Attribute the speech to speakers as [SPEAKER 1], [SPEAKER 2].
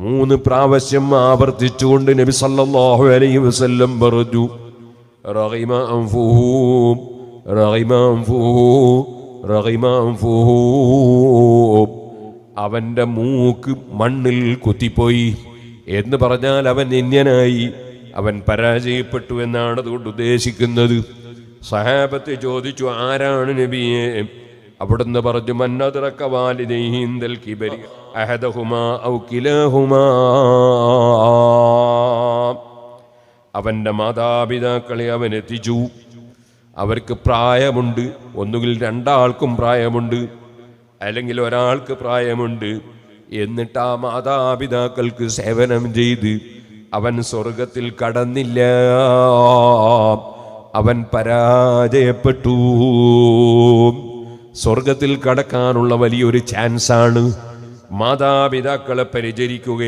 [SPEAKER 1] മൂന്ന് പ്രാവശ്യം ആവർത്തിച്ചുകൊണ്ട് നബി സല്ലല്ലാഹു അലൈഹി വസല്ലം പറഞ്ഞു അവന്റെ മൂക്ക് മണ്ണിൽ കുത്തിപ്പോയി. എന്ന് പറഞ്ഞാൽ അവൻ ഇന്യനായി അവൻ പരാജയപ്പെട്ടു എന്നാണ് അതുകൊണ്ട് ഉദ്ദേശിക്കുന്നത്. സഹാബത്ത് ചോദിച്ചു ആരാണ് നബിയെ? അവിടുന്ന് പറഞ്ഞു മന്നതിറക്ക വാലിദൈഹിന്ദൽ കിബരി അഹദഹുമാ ഔ മാതാപിതാക്കളെ അവൻ എത്തിച്ചു. അവർക്ക് പ്രായമുണ്ട് ഒന്നുകിൽ രണ്ടാൾക്കും പ്രായമുണ്ട് അല്ലെങ്കിൽ ഒരാൾക്ക് പ്രായമുണ്ട്. എന്നിട്ട് ആ മാതാപിതാക്കൾക്ക് സേവനം ചെയ്ത് അവൻ സ്വർഗത്തിൽ കടന്നില്ല. അവൻ പരാജയപ്പെട്ടു. സ്വർഗത്തിൽ കടക്കാനുള്ള വലിയൊരു ചാൻസാണ്. മാതാപിതാക്കളെ പരിചരിക്കുക